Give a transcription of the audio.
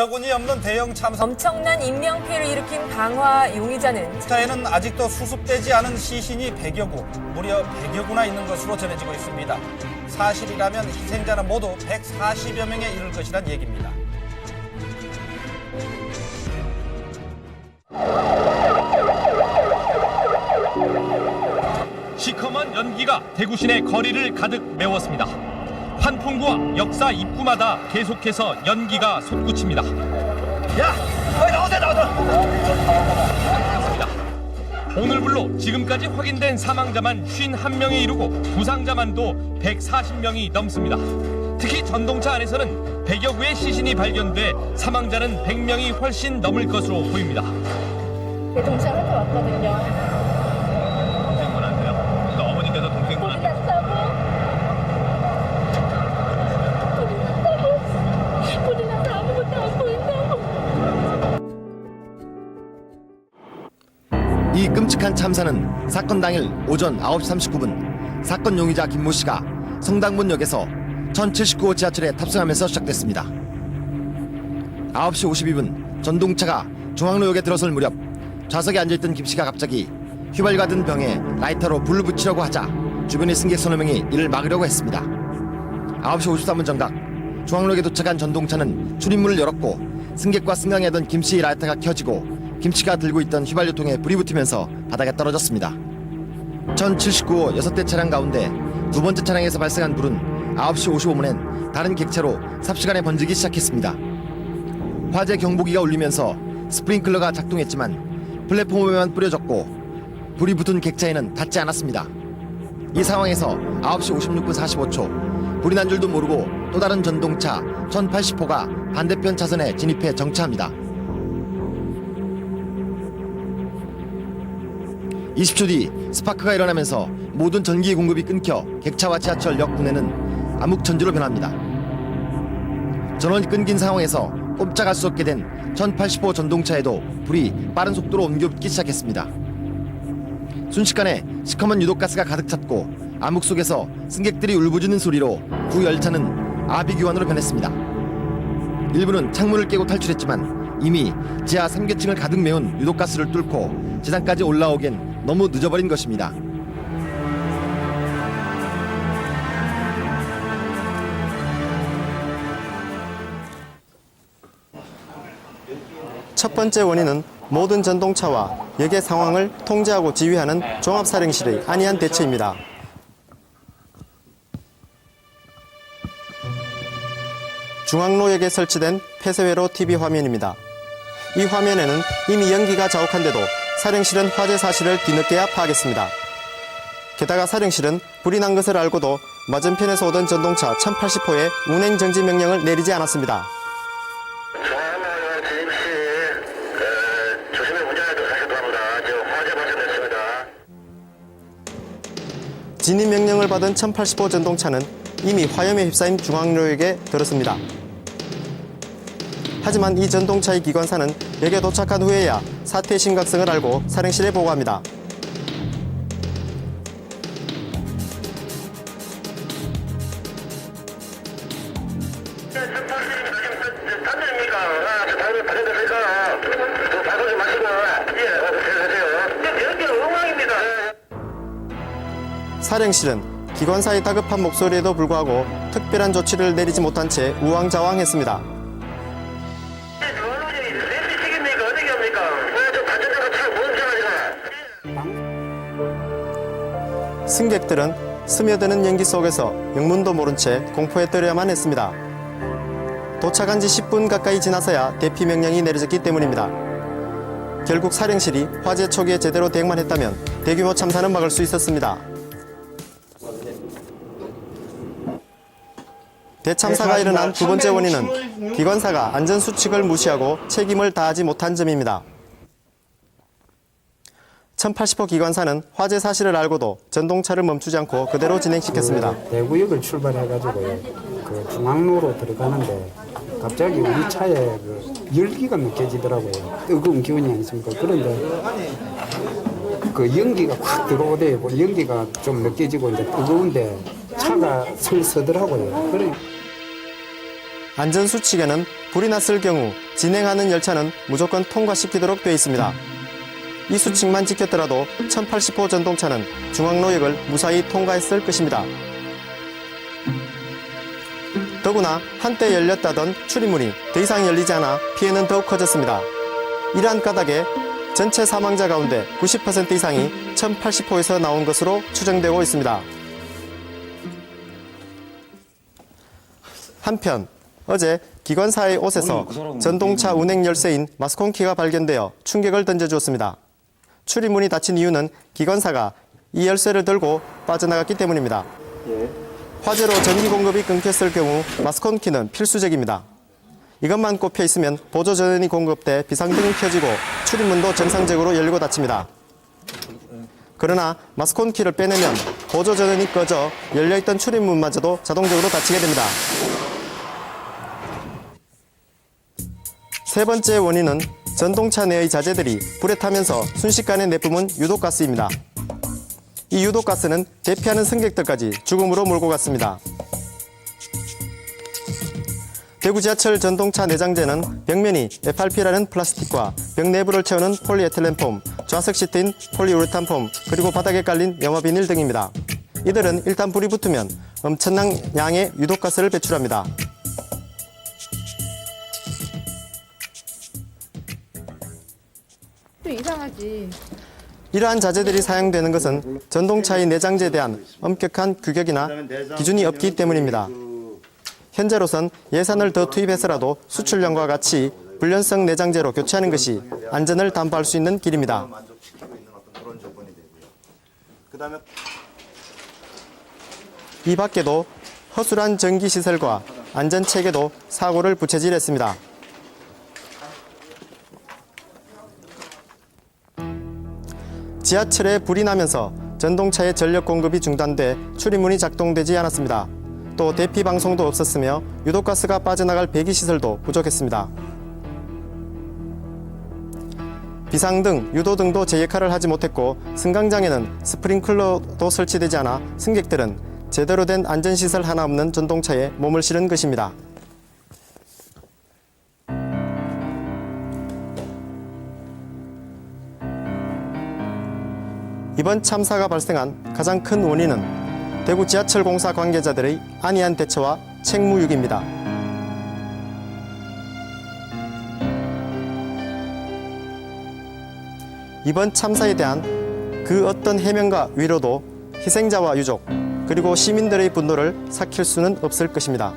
어처구니 없는 대형 참사. 엄청난 인명 피해를 일으킨 방화 용의자는 자에는 아직도 수습되지 않은 시신이 100여 구, 무려 100여 구나 있는 것으로 전해지고 있습니다. 사실이라면 희생자는 모두 140여 명에 이를 것이란 얘기입니다. 시커먼 연기가 대구 시내 거리를 가득 메웠습니다. 환풍구와 역사 입구마다 계속해서 연기가 솟구칩니다. 야, 거기 나오세요, 나오세요. 오늘불로 지금까지 확인된 사망자만 51명에 이르고 부상자만도 140명이 넘습니다. 특히 전동차 안에서는 100여 구의 시신이 발견돼 사망자는 100명이 훨씬 넘을 것으로 보입니다. 대동차한테 왔거든요. 참사는 사건 당일 오전 9시 39분 사건 용의자 김모 씨가 성당문역에서 1079호 지하철에 탑승하면서 시작됐습니다. 9시 52분 전동차가 중앙로역에 들어설 무렵 좌석에 앉아있던 김 씨가 갑자기 휘발과 든 병에 라이터로 불을 붙이려고 하자 주변의 승객 서너 명이 이를 막으려고 했습니다. 9시 53분 정각 중앙로역에 도착한 전동차는 출입문을 열었고 승객과 승강하던 김 씨의 라이터가 켜지고 김 씨가 들고 있던 휘발유통에 불이 붙으면서 바닥에 떨어졌습니다. 1079호 6대 차량 가운데 두 번째 차량에서 발생한 불은 9시 55분엔 다른 객차로 삽시간에 번지기 시작했습니다. 화재 경보기가 울리면서 스프링클러가 작동했지만 플랫폼에만 뿌려졌고 불이 붙은 객차에는 닿지 않았습니다. 이 상황에서 9시 56분 45초 불이 난 줄도 모르고 또 다른 전동차 1080호가 반대편 차선에 진입해 정차합니다. 20초 뒤 스파크가 일어나면서 모든 전기 공급이 끊겨 객차와 지하철 역 구내는 암흑천지로 변합니다. 전원이 끊긴 상황에서 꼼짝할 수 없게 된 1080호 전동차에도 불이 빠른 속도로 옮겨붙기 시작했습니다. 순식간에 시커먼 유독가스가 가득 찼고 암흑 속에서 승객들이 울부짖는 소리로 구 열차는 아비규환으로 변했습니다. 일부는 창문을 깨고 탈출했지만 이미 지하 3계층을 가득 메운 유독가스를 뚫고 지상까지 올라오기엔 너무 늦어버린 것입니다. 첫 번째 원인은 모든 전동차와 역의 상황을 통제하고 지휘하는 종합사령실의 안이한 대처입니다. 중앙로역에 설치된 폐쇄회로 TV 화면입니다. 이 화면에는 이미 연기가 자욱한데도 사령실은 화재 사실을 뒤늦게야 파악했습니다. 게다가 사령실은 불이 난 것을 알고도 맞은편에서 오던 전동차 1080호에 운행 정지 명령을 내리지 않았습니다. 중앙로역 진입 명령을 받은 1085 전동차는 이미 화염에 휩싸인 중앙로역에 들었습니다. 하지만 이 전동차의 기관사는 역에 도착한 후에야 사태의 심각성을 알고 사령실에 보고합니다. 사령실은 기관사의 다급한 목소리에도 불구하고 특별한 조치를 내리지 못한 채 우왕좌왕했습니다. 승객들은 스며드는 연기 속에서 영문도 모른 채 공포에 떨어야만 했습니다. 도착한 지 10분 가까이 지나서야 대피 명령이 내려졌기 때문입니다. 결국 사령실이 화재 초기에 제대로 대응만 했다면 대규모 참사는 막을 수 있었습니다. 대참사가 일어난 두 번째 원인은 기관사가 안전수칙을 무시하고 책임을 다하지 못한 점입니다. 1080호 기관사는 화재 사실을 알고도 전동차를 멈추지 않고 그대로 진행시켰습니다. 대구역을 출발해가지고요. 그 중앙로로 들어가는데 갑자기 우리 차에 그 열기가 느껴지더라고요. 뜨거운 기운이 아니십니까? 그런데 그 연기가 확 들어오대. 뭐 연기가 좀 느껴지고 이제 뜨거운데 차가 설 서더라고요. 그래. 안전수칙에는 불이 났을 경우 진행하는 열차는 무조건 통과시키도록 되어 있습니다. 이 수칙만 지켰더라도 1080호 전동차는 중앙로역을 무사히 통과했을 것입니다. 더구나 한때 열렸다던 출입문이 더 이상 열리지 않아 피해는 더욱 커졌습니다. 이러한 까닭에 전체 사망자 가운데 90% 이상이 1080호에서 나온 것으로 추정되고 있습니다. 한편 어제 기관사의 옷에서 전동차 운행 열쇠인 마스콘키가 발견되어 충격을 던져주었습니다. 출입문이 닫힌 이유는 기관사가 이 열쇠를 들고 빠져나갔기 때문입니다. 화재로 전기 공급이 끊겼을 경우 마스콘 키는 필수적입니다. 이것만 꼽혀 있으면 보조 전원이 공급돼 비상등이 켜지고 출입문도 정상적으로 열리고 닫힙니다. 그러나 마스콘 키를 빼내면 보조 전원이 꺼져 열려있던 출입문마저도 자동적으로 닫히게 됩니다. 세 번째 원인은 전동차 내의 자재들이 불에 타면서 순식간에 내뿜은 유독가스입니다. 이 유독가스는 대피하는 승객들까지 죽음으로 몰고 갔습니다. 대구 지하철 전동차 내장재는 벽면이 FRP라는 플라스틱과 벽 내부를 채우는 폴리에틸렌 폼, 좌석 시트인 폴리우레탄 폼, 그리고 바닥에 깔린 영화 비닐 등입니다. 이들은 일단 불이 붙으면 엄청난 양의 유독가스를 배출합니다. 또 이상하지. 이러한 자재들이 사용되는 것은 전동차의 내장재에 대한 엄격한 규격이나 기준이 없기 때문입니다. 현재로선 예산을 더 투입해서라도 수출량과 같이 불련성 내장재로 교체하는 것이 안전을 담보할 수 있는 길입니다. 이 밖에도 허술한 전기시설과 안전체계도 사고를 부채질했습니다. 지하철에 불이 나면서 전동차의 전력 공급이 중단돼 출입문이 작동되지 않았습니다. 또 대피 방송도 없었으며 유독가스가 빠져나갈 배기 시설도 부족했습니다. 비상등, 유도등도 제 역할을 하지 못했고 승강장에는 스프링클러도 설치되지 않아 승객들은 제대로 된 안전시설 하나 없는 전동차에 몸을 실은 것입니다. 이번 참사가 발생한 가장 큰 원인은 대구 지하철 공사 관계자들의 안이한 대처와 책무유기입니다. 이번 참사에 대한 그 어떤 해명과 위로도 희생자와 유족 그리고 시민들의 분노를 삭힐 수는 없을 것입니다.